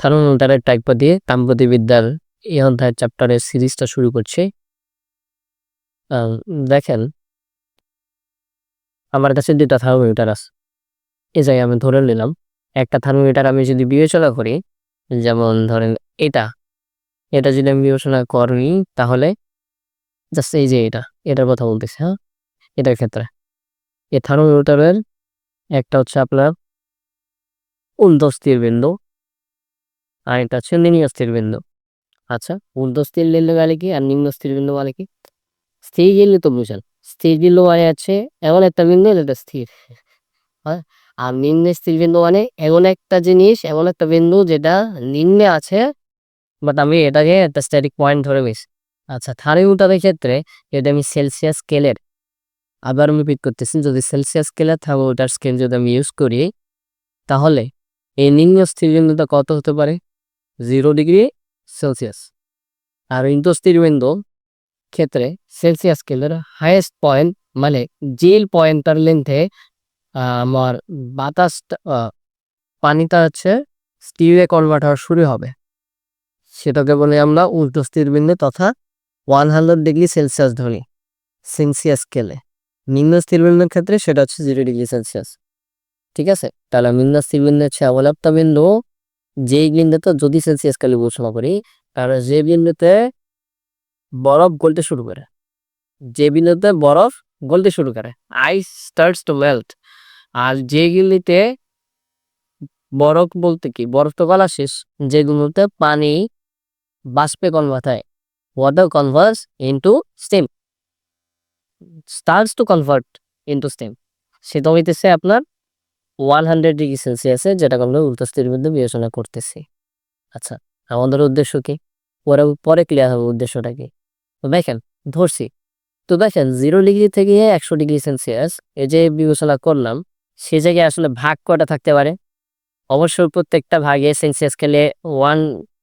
থার্মোমিটারের type দিয়ে তাপগতিবিদ্যার এই অধ্যায়ের চ্যাপ্টারের সিরিজটা শুরু করছি। দেখেন, আমার কাছে দুটা থার্মোমিটার আছে। এই জায়গায় আমি ধরে নিলাম, একটা থার্মোমিটার আমি যদি বিবেচনা করি, যেমন ধরেন এটা এটা যদি আমি বিবেচনা করি, তাহলে জাস্ট এই যে এটা, এটার কথা বলতেছি হ্যাঁ? এটার ক্ষেত্রে। এই থার্মোমিটারের একটা হচ্ছে আপনার উর্ধ্বস্থির বিন্দু আর এটা হচ্ছে নিম্নস্থির বিন্দু আচ্ছা উর্ধ্বস্থির বিন্দু মানে কি আর নিম্নস্থির বিন্দু মানে কি? স্থির বিন্দু তো বুঝেন স্থির বিন্দু মানে আছে এমন একটা বিন্দু যেটা স্থির। হ্যাঁ আর নিম্ন স্থির বিন্দু মানে এমন একটা জিনিস, এমন একটা বিন্দু যেটা নিম্নে আছে বাট আমি এটাকে একটা স্ট্যাটিক পয়েন্ট ধরে বেশ আচ্ছা থার্মোমিটারের ক্ষেত্রে যদি আমি সেলসিয়াস স্কেলের আবার আমি পিক করতেছি, যদি সেলসিয়াস স্কেলের থার্মোমিটার স্কেল যদি আমি ইউজ করি, তাহলে এই নিম্ন স্থির বিন্দুটা কত হতে পারে? জিরো ডিগ্রি সেলসিয়াস আর ইন্দ্রস্থির বিন্দু ক্ষেত্রে সেলসিয়াস স্কেলের হায়েস্ট পয়েন্ট মানে জেল পয়েন্টার লেন্থে আমার বাতাসটা আহ, পানিটা হচ্ছে স্টিলে কনভার্ট হওয়া শুরু হবে। সেটাকে বলি আমরা উর্ধ্বস্থির বিন্দু তথা ওয়ান হান্ড্রেড ডিগ্রি সেলসিয়াস ধরি সেলসিয়াস স্কেলে নিম্ন স্থির বিন্দুর ক্ষেত্রে সেটা হচ্ছে জিরো ডিগ্রি সেলসিয়াস ঠিক আছে? তাহলে নিম্ন স্থির বিন্দু হচ্ছে একটা বিন্দু যেই বিন্দুতে যদি সেলসিয়াস স্কেলে বিবেচনা করি, তাহলে যে বিন্দুতে বরফ গলতে শুরু করে যে বিন্দুতে বরফ গলতে শুরু করে আইস স্টার্টস টু মেল্ট। আর যেগুলিতে বরফ বলতে কি, বরফ তো গলা শেষ যেগুলোতে পানি বাষ্পে কনভার্ট হয় water converts into steam starts to convert into steam সেটা হইতেছে আপনার ওয়ান হান্ড্রেড ডিগ্রি সেলসিয়াসে যেটা আমরা উল্টাস্থির মধ্যে বিবেচনা করতেছি। আচ্ছা আমাদের উদ্দেশ্য কি? পরে পরে ক্লিয়ার হবে উদ্দেশ্যটা কি? তো দেখেন, ধরছি। তো দেখেন জিরো ডিগ্রি থেকে একশো ডিগ্রি সেলসিয়াস এই যে বিবেচনা করলাম, সে জায়গায় আসলে ভাগ কটা থাকতে পারে? অবশ্যই প্রত্যেকটা ভাগে সেলসিয়াস খেলে ওয়ান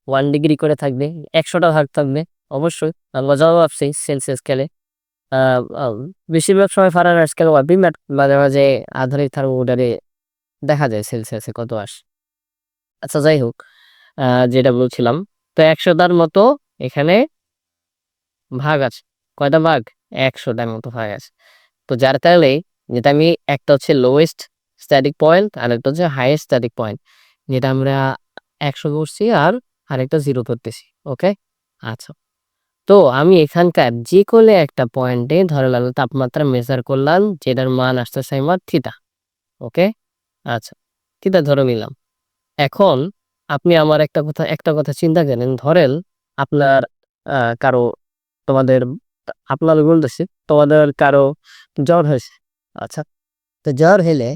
ওয়ান ডিগ্রি করে থাকবে, একশোটা ভাগ থাকবে, অবশ্যই। আমরা যাও ভাবছি সেলসিয়াস স্কেলে বেশিরভাগ সময় ফারার স্কেল মাঝে মাঝে আধুনিক থার্মোমিটারে দেখা যায় সেলসিয়াসে কত আস। আচ্ছা যাই হোক যেটা বলছিলাম, তো একশোটার মতো এখানে ভাগ আছে। কয়টা ভাগ? একশোটার মতো ভাগ আছে। তো যার তাহলে যেটা আমি, একটা হচ্ছে লোয়েস্ট স্ট্যাটিক পয়েন্ট আর একটা হচ্ছে হাইয়েস্ট স্ট্যাটিক পয়েন্ট যেটা আমরা একশো করছি আর আরেকটা জিরো ধরতেছি ওকে আচ্ছা তো আমি এখানকার যে কোনো একটা পয়েন্টে ধরে নিলাম তাপমাত্রা মেজার করলাম, যেটার মান আসতেছে আমার থিতা ওকে আচ্ছা থিতা ধরে নিলাম। এখন আপনি আমার একটা কথা একটা কথা চিন্তা করেন। ধরেন আপনার কারও তোমাদের, আপনার বলতেছি তোমাদের কারও জ্বর হয়েছে আচ্ছা তো জ্বর হলে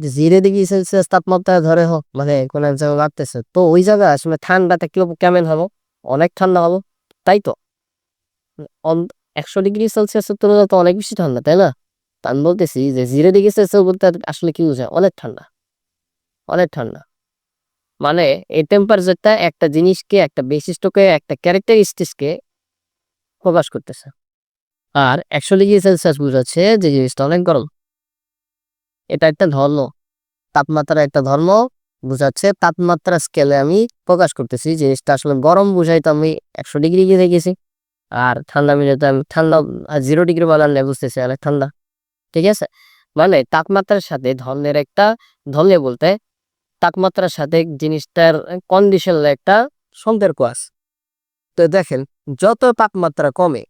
যে জিরো ডিগ্রি সেলসিয়াস তাপমাত্রা ধরে হোক মানে কোনো এক জায়গায় লাগতেছে, তো ওই জায়গায় আসলে ঠান্ডাটা কি কেমন হব? অনেক ঠান্ডা হব, তাই তো? একশো ডিগ্রি সেলসিয়াসের তুলনায় তো অনেক বেশি ঠান্ডা, তাই না? আমি বলতেছি যে জিরো ডিগ্রি সেলসিয়াস বলতে আসলে কি বোঝায়? অনেক ঠান্ডা। অনেক ঠান্ডা। মানে এই টেম্পারেচারটা একটা জিনিসকে, একটা বৈশিষ্ট্যকে, একটা ক্যারেক্টারিস্টিক্সকে প্রকাশ করতেছে। আর একশো ডিগ্রি সেলসিয়াস বোঝাচ্ছে যে জিনিসটা অনেক গরম। এটা একটা ধর্ম। তাপমাত্রা একটা ধর্ম বোঝাচ্ছে। তাপমাত্রা স্কেলে আমি প্রকাশ করতেছি জিনিসটা আসলে গরম বুঝাই তো আমি একশো ডিগ্রি গিয়ে গেছি আর ঠান্ডা মিলে তো আমি ঠান্ডা জিরো ডিগ্রি বানালে বুঝতেছি অনেক ঠান্ডা। ঠিক আছে? মানে তাপমাত্রার সাথে ধর্মের একটা ধর্মে বলতে তাপমাত্রার সাথে জিনিসটার কন্ডিশনের একটা সম্পর্ক আছে। তো দেখেন, যত তাপমাত্রা কমে,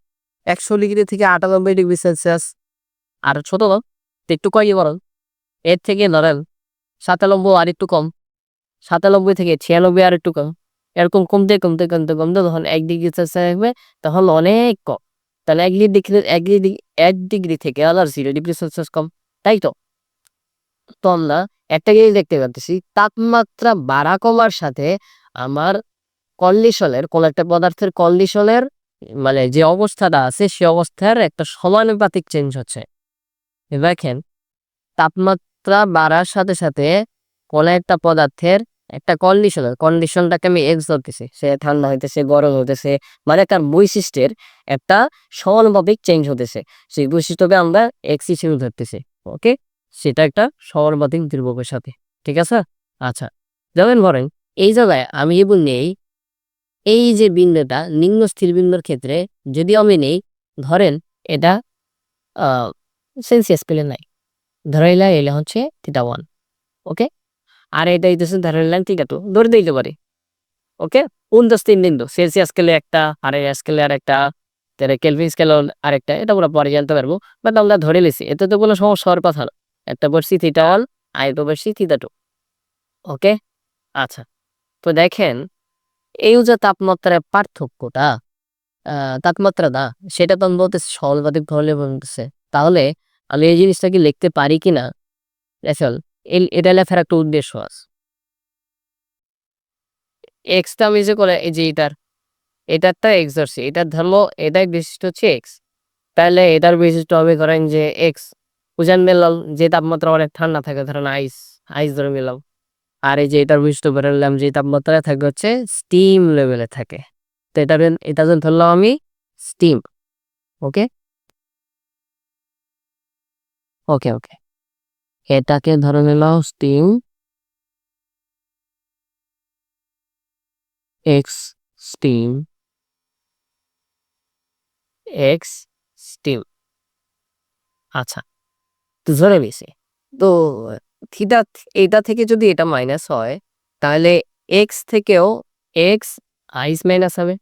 একশো ডিগ্রি থেকে আটানব্বই ডিগ্রি সেলসিয়াস, আর ছোট তো একটু কয়ই বরং এর থেকে ধরেন, সাতানব্বই আর একটু কম, সাতানব্বই থেকে ছিয়ানব্বই আর একটু কম, এরকম কমতে কমতে কমতে কমতে তখন এক ডিগ্রি সেলসিয়াস আসবে তখন অনেক কম। তাহলে এক ডিগ্রি এক ডিগ্রি এক ডিগ্রি থেকে আবার জিরো ডিগ্রি সেলসিয়াস কম, তাই তো? তো আমরা একটা জিনিস দেখতে পাচ্ছি তাপমাত্রা বাড়া কমার সাথে আমার কন্ডিশনের কোন একটা পদার্থের কন্ডিশনের মানে যে অবস্থাটা আছে, সে অবস্থার একটা সমানুপাতিক চেঞ্জ হচ্ছে। দেখেন, তাপমাত্রা বাড়ার সাথে সাথে কোন একটা পদার্থের একটা কন্ডিশনের কন্ডিশনটাকে আমি এক্স ধরতেছি সে ঠান্ডা হইতেছে, গরম হইতেছে মানে তার বৈশিষ্ট্যের একটা সমানুপাতিক চেঞ্জ হতেছে সেই বৈশিষ্ট্যকে আমরা এক্স হিসেবে ধরতেছি ওকে সেটা একটা সমানুপাতিক ধ্রুবকের সাথে, ঠিক আছে? আচ্ছা যেমন ধরেন, এই জায়গায় আমি এবং নেই, এই যে বিন্দুটা, নিম্ন স্থির বিন্দুর ক্ষেত্রে যদি আমি নেই, ধরেন এটা সেলসিয়াস পেলে নাই, ধরাইলা এলে হচ্ছে থিটা ওয়ান ওকে আর এটা হইতেছে ধরাইলাম থিটা টু ধরে দিতে পারি। ওকে উনদশ তিন বিন্দু সেলসিয়াস স্কেলে একটা আর স্কেলে আর একটা তাহলে কেলভিন স্কেল আরেকটা এটা পুরো পরে জানতে পারব। বাট আমরা ধরে লিছি এতে তো কোনো সমস্যা হওয়ার কথা না। একটা বলছি থিটা ওয়ান আর একটা বলছি থিটা টু ওকে আচ্ছা তো দেখেন এই যে তাপমাত্রার পার্থক্যটা আহ, তাপমাত্রাটা সেটা তো আমি বলতেছি সহলবাদিক ধরলে বলতেছে। তাহলে আমি এই জিনিসটা কি লিখতে পারি কিনা? দেখল এটা লেখার একটা উদ্দেশ্য আছে। এক্সটা আমি যে করে, এই যে এটার এটারটা এক্স ধরছি, এটার ধর্ম এটাই বিশিষ্ট হচ্ছে এক্স তাহলে এটার বিশিষ্ট হবে ধরেন যে এক্স উজান মেলাম, যে তাপমাত্রা অনেক ঠান্ডা থাকে, ধরেন আইস আইস ধরে মেলাম আর এই যে এটার বিশিষ্ট বেরোলাম যে তাপমাত্রায় থাকে হচ্ছে স্টিম লেভেলে থাকে। তো এটা এটা যখন ধরলাম আমি স্টিম ওকে ওকে ওকে এটাকে ধরে নিলাম steam X steam X steam আচ্ছা তো ধরে বেশি তো থিটা এটা থেকে যদি এটা মাইনাস হয়, তাহলে এক্স থেকেও এক্স আইস মাইনাস হবে।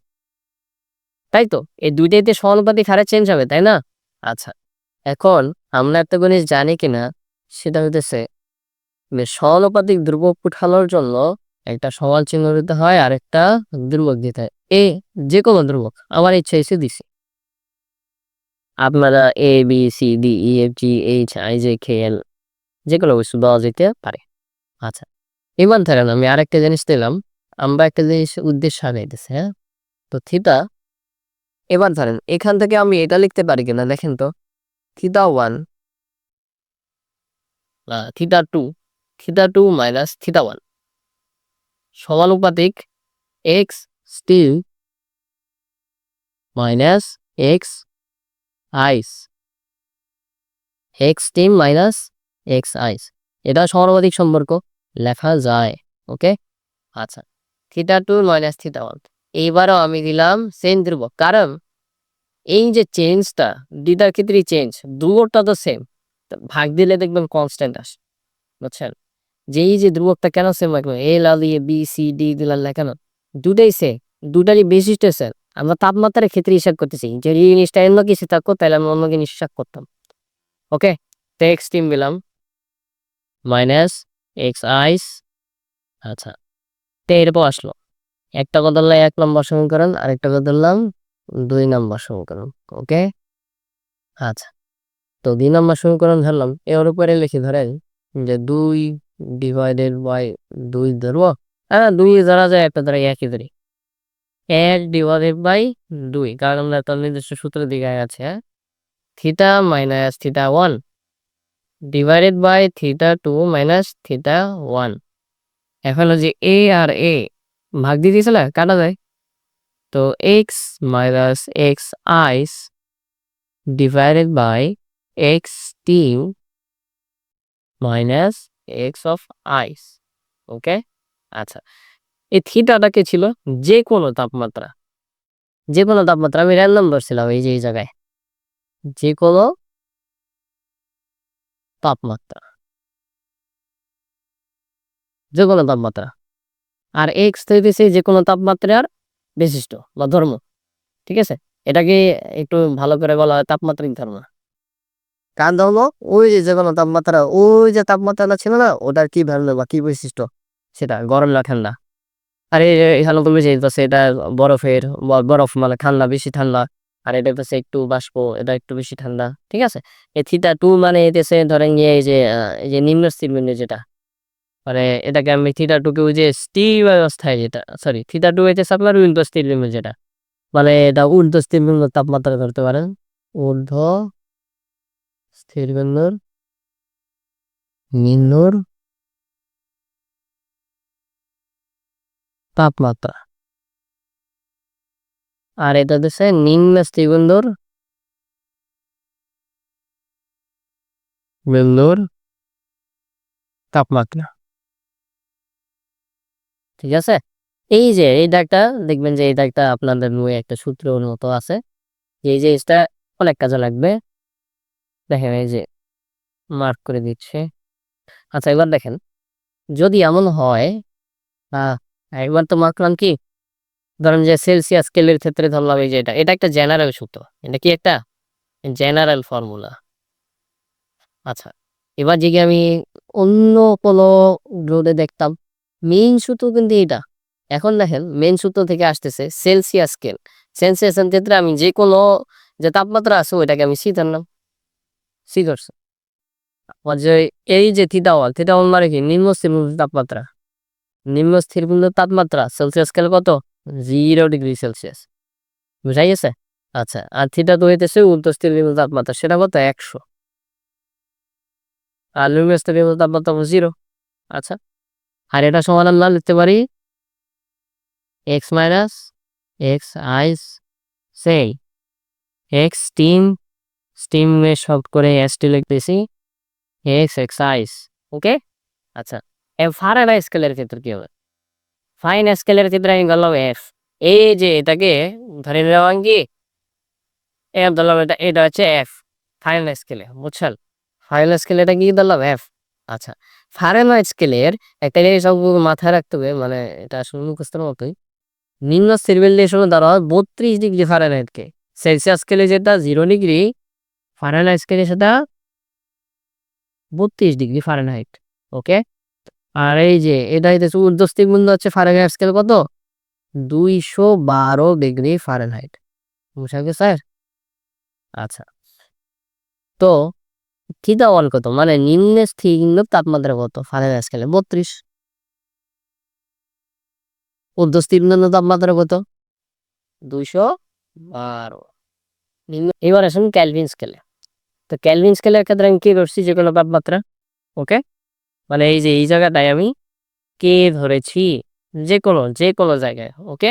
তাই তো? এই দুইটাইতে সমানুপাতিক হারে চেঞ্জ হবে, তাই না? আচ্ছা এখন আমরা একটা জিনিস জানি কিনা সেটা হইতেছে যে সমানুপাতিক ধ্রুবক জন্য একটা সমান চিহ্ন দিতে হয় আর একটা ধ্রুবক দিতে হয়। এ যে কোনো ধ্রুবক, আমার ইচ্ছা এসে দিছি। আপনারা A B C D E F G H I J K L যে কোনো কিছু দেওয়া যেতে পারে। আচ্ছা এবার ধরেন আমি আরেকটা জিনিস দিলাম, আমরা একটা জিনিস উদ্দেশ্য আগাইতেছে হ্যাঁ? তো থিতা এবার ধরেন এখান থেকে আমি এটা লিখতে পারি কিনা, দেখেন তো। Theta one theta two theta two minus theta one সমানুপাতিক X steam minus X ice X steam minus X ice এটা সমানুপাতিক সম্পর্ক, লেখা যায় ওকে আচ্ছা theta two minus theta one এইবারও আমি দিলাম সেম ধ্রুবক, কারণ এই যে চেঞ্জটা দুইটার ক্ষেত্রেই চেঞ্জ ধ্রুবকটা তো সেম ভাগ দিলে দেখবেন কনস্ট্যান্ট আসে, বুঝছেন? যে এই যে ধ্রুবকটা কেন সেম রাখল এ লাল দিয়ে বি, সি, ডি দিলাম কেন? দুটাই সে দুটারই বৈশিষ্ট্য স্যার আমরা তাপমাত্রার ক্ষেত্রে হিসাব করতেছি, যদি জিনিসটা অন্য কিছু থাকতো, তাহলে আমি অন্য জিনিস হিসাব করতাম। ওকে তো এক্স টিম দিলাম মাইনাস এক্স আইস আচ্ছা। তো এরপর আসলো। একটা ধরলাম এক নম্বর সমীকরণ, আরেকটা ধরলাম দুই নম্বর সমীকরণ। ওকে আচ্ছা। তো দুই নম্বর সমীকরণ ধরলাম এর উপরে লিখে ধরেন যে দুই ডিভাইডেড বাই দুই ধরবো হ্যাঁ দুই ধরা যায় একটা ধরা একই ধরি। এক ডিভাইডেড বাই দুই, কারণ আমরা তার নির্দিষ্ট সূত্রের দিকে আছে হ্যাঁ। Theta minus theta one divided by theta two minus theta one এখন যে এ আর এ ভাগ দিয়ে দিয়েছিল কাটা যায়। তো X minus X ice divided by X steam minus X of ice okay আচ্ছা এই থিটাটাকে ছিল যে কোনো তাপমাত্রা যে কোনো তাপমাত্রা, আমি র্যান্ডম ধরছিলাম এই যে, এই জায়গায় যে কোনো তাপমাত্রা যে কোনো তাপমাত্রা, আর এক্স হইতেছে যে কোনো তাপমাত্রার বিশিষ্ট বা ধর্ম, ঠিক আছে? এটাকে একটু ভালো করে বলা হয় তাপমাত্রিক ধর্ম। কার ধর্ম ওই যে যে কোনো তাপমাত্রা, ওই যে তাপমাত্রাটা ছিল না, ওটার কি ভ্যালু বা কি বৈশিষ্ট্য? সেটা গরম না ঠান্ডা। আর এখানে তুমি যে এটা বরফের বরফ মানে ঠান্ডা, বেশি ঠান্ডা, আর এটা পাশে একটু বাষ্প, এটা একটু বেশি ঠান্ডা, ঠিক আছে? এই থিটা টু মানে এতেছে ধরেন গিয়ে এই যে এই যে নিম্ন যেটা মানে এটাকে আমি থিটা টুকে ওই যে স্থির অবস্থায় যেটা সরি থিটা টু হইতেছে আপনার ঊর্ধ্ব স্থির বিন্দু যেটা মানে এটা ঊর্ধ্ব স্থির বিন্দুর তাপমাত্রা ধরতে পারেন, ঊর্ধ্ব স্থির বিন্দুর নিম্নর তাপমাত্রা আর এটা হচ্ছে নিম্ন স্থির বিন্দুর বিন্দুর তাপমাত্রা। ঠিক আছে? এই যে, এই দাগটা, দেখবেন যে এই দাগটা আপনাদের বইয়ে একটা সূত্রের মতো আছে। এই যে এটা অনেক কাজে লাগবে। দেখেন এই যে মার্ক করে দিচ্ছে। আচ্ছা এবার দেখেন যদি এমন হয় আহ, একবার তো মার্ক করলাম কি? ধরেন যে সেলসিয়াস স্কেলের ক্ষেত্রে ধরলাম এই যে এটা এটা একটা জেনারেল সূত্র এটা কি একটা? জেনারেল ফর্মুলা আচ্ছা এবার যদি আমি অন্য কোনো রোডে দেখতাম মেইন সূত্র কিন্তু এটা এখন দেখেন মেইন সূত্র থেকে আসতেছে সেলসিয়াস স্কেল সেলসিয়াসের ক্ষেত্রে আমি যে কোনো যে তাপমাত্রা আছে ওইটাকে আমি সি ধরলাম। সি আবার যে এই যে থিটা ওয়াল থিটা ওয়াল মানে কি নিম্ন স্থির তাপমাত্রা নিম্ন স্থির তাপমাত্রা সেলসিয়াস স্কেল কত জিরো ডিগ্রি সেলসিয়াস বুঝাই গেছে আচ্ছা আর থিটা তো হইতেছে উল্টো স্থির তাপমাত্রা সেটা কত একশো আর নিম্ন স্থির তাপমাত্রা জিরো আচ্ছা আর এটা সমান আমরা লিখতে পারি এক্স মাইনাস এক্স আইস সেই এক্স স্টিম স্টিমে সব করে এস টি লিখতেছি এক্স এক্স আইস ওকে আচ্ছা এ ফারেন স্কেলের ক্ষেত্রে কি হবে ফাইন স্কেলের ক্ষেত্রে আমি গেলাম এফ এই যে এটাকে ধরে নিলাম কি এফ ধরলাম এটা এটা হচ্ছে এফ ফাইনাল স্কেলে বুঝছেন ফাইনাল স্কেলে এটা কি ধরলাম এফ আচ্ছা ফারেনহাইট স্কেলের একটা জিনিস মাথায় রাখতে হবে মানে এটা আসলে মুখস্থের মতোই নিম্ন সিভিলাইজেশনের দ্বারা বত্রিশ ডিগ্রি ফারেনহাইটকে সেলসিয়াস স্কেলে যেটা জিরো ডিগ্রি ফারেনহাইট স্কেলে সেটা বত্রিশ ডিগ্রি ফারেনহাইট ওকে আর এই যে, এটা হইতেছে ঊর্ধ্বস্থিক বিন্দু হচ্ছে ফারেনহাইট স্কেল কত? দুইশো বারো ডিগ্রি ফারেনহাইট বুঝা গেছে স্যার? আচ্ছা তো থিটা ওয়াল কত? মানে নিম্ন স্থির তাপমাত্রা কত? ফারেনহাইট স্কেলে বত্রিশ। ঊর্ধ্বস্থির তাপমাত্রা কত? দুইশো বারো। এবার আসুন ক্যালভিন স্কেলে তো ক্যালভিন স্কেলের ক্ষেত্রে আমি কি করছি যে কোনো তাপমাত্রা ওকে মানে এই যে, এই জায়গাটায় আমি কে ধরেছি? যে কোনো যে কোনো জায়গায় ওকে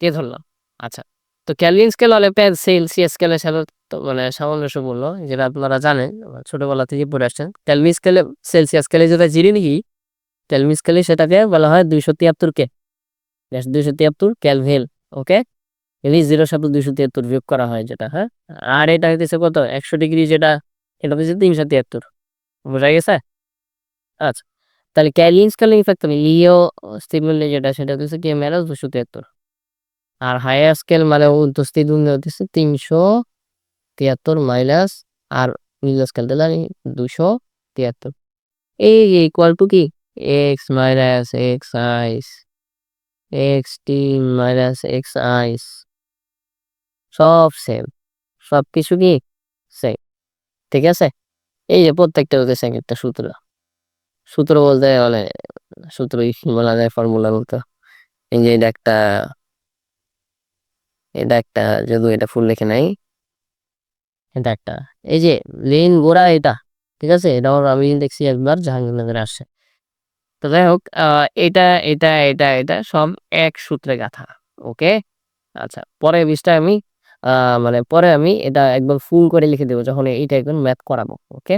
কে ধরলাম? আচ্ছা তো ক্যালভিন স্কেল হলে সেলসিয়াস স্কেলের সাথে মানে সামঞ্জস্য বলল যেটা আপনারা জানেন ছোটবেলা থেকে পড়ে আসছেন। ক্যালভিন স্কেলে সেলসিয়াস স্কেলে যেটা জিরি নাকি? ক্যালভিন স্কেলে সেটাকে বলা হয় দুইশো তিয়াত্তর কে। দুইশো তিয়াত্তর ক্যালভিন ওকে এলি জিরো সাথে দুইশো তিয়াত্তর বিয়োগ করা হয় যেটা হ্যাঁ? আর এটা হইতেছে কত? একশো ডিগ্রি যেটা, এটা হচ্ছে তিনশো তিয়াত্তর। বোঝা গেছে? আচ্ছা তাহলে ক্যালিন স্কেলিং ইফেক্ট আমি লিও স্টিমুলে যেটা, সেটা হচ্ছে কি? মেরাজ দুশো তিয়াত্তর। আর হায়ার স্কেল মানে উন্তস্থিত হচ্ছে তিনশো তিয়াত্তর মাইনাস, আর মিলো স্কেল দিলে আমি দুশো তিয়াত্তর। এই ইকুয়াল টু কি? X minus X ice X T minus X ice সব সেম সব কিছু কি সেম ঠিক আছে? এই যে প্রত্যেকটা হচ্ছে সেম একটা সূত্র। সূত্র বলতে মানে সূত্র বলা যায় ফর্মুলা বলতে? এই যে এটা একটা এটা একটা যদি এটা ফুল লেখে নাই। এটা একটা, এই যে লেন গোড়া এটা, ঠিক আছে? এটা আমি দেখছি একবার, জাহাঙ্গীরনগরে আসছে। তো যাই হোক এটা এটা এটা এটা সব এক সূত্রে গাথা ওকে আচ্ছা পরে বিষটা আমি মানে পরে আমি এটা একদম ফুল করে লিখে দেবো যখন এইটা একদম ম্যাথ করাবো ওকে